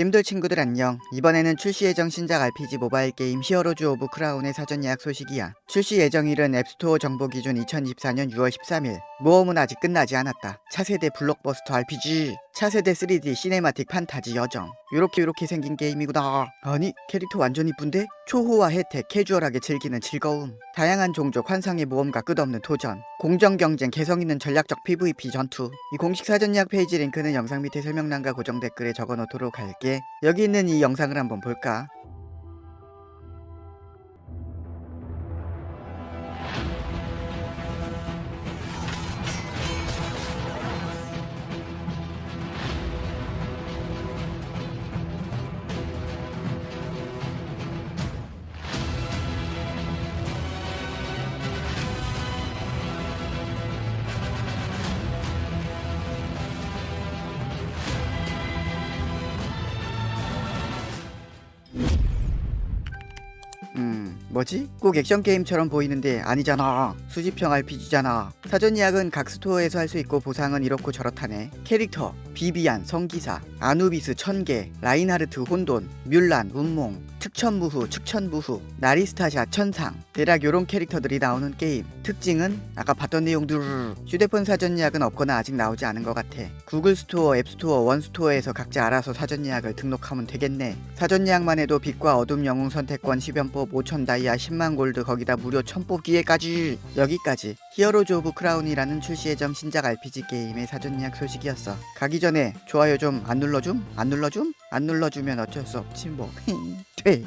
게임들 친구들 안녕. 이번에는 출시 예정 신작 RPG 모바일 게임 히어로즈 오브 크라운의 사전 예약 소식이야. 출시 예정일은 앱스토어 정보 기준 2024년 6월 13일. 모험은 아직 끝나지 않았다. 차세대 블록버스터 RPG, 차세대 3D 시네마틱 판타지 여정. 요렇게 요렇게 생긴 게임이구나. 아니, 캐릭터 완전 이쁜데? 초호화 혜택, 캐주얼하게 즐기는 즐거움. 다양한 종족, 환상의 모험과 끝없는 도전. 공정 경쟁, 개성 있는 전략적 PVP 전투. 이 공식 사전 예약 페이지 링크는 영상 밑에 설명란과 고정 댓글에 적어 놓도록 할게. 여기 있는 이 영상을 한번 볼까? 음, 뭐지? 꼭 액션 게임처럼 보이는데 아니잖아. 수집형 RPG잖아. 사전 예약은 각 스토어에서 할 수 있고 보상은 이렇고 저렇다네. 캐릭터, 비비안, 성기사, 아누비스 천개, 라인하르트 혼돈, 뮬란, 운몽, 특천무후, 측천무후, 나리스타샤 천상. 대략 요런 캐릭터들이 나오는 게임. 특징은 아까 봤던 내용들. 휴대폰 사전 예약은 없거나 아직 나오지 않은 것 같아. 구글 스토어, 앱 스토어, 원 스토어에서 각자 알아서 사전 예약을 등록하면 되겠네. 사전 예약만 해도 빛과 어둠 영웅 선택권 10연 법 5천 다이아 10만 골드 거기다 무료 천 뽑 기회까지 여기까지 히어로즈 오브 크라운이라는 출시 예정 신작 RPG 게임의 사전 예약 소식이었어. 가기 전에 좋아요 좀 안 눌러줌? 안 눌러줌? 안 눌러주면 어쩔 수 없지 뭐. 돼.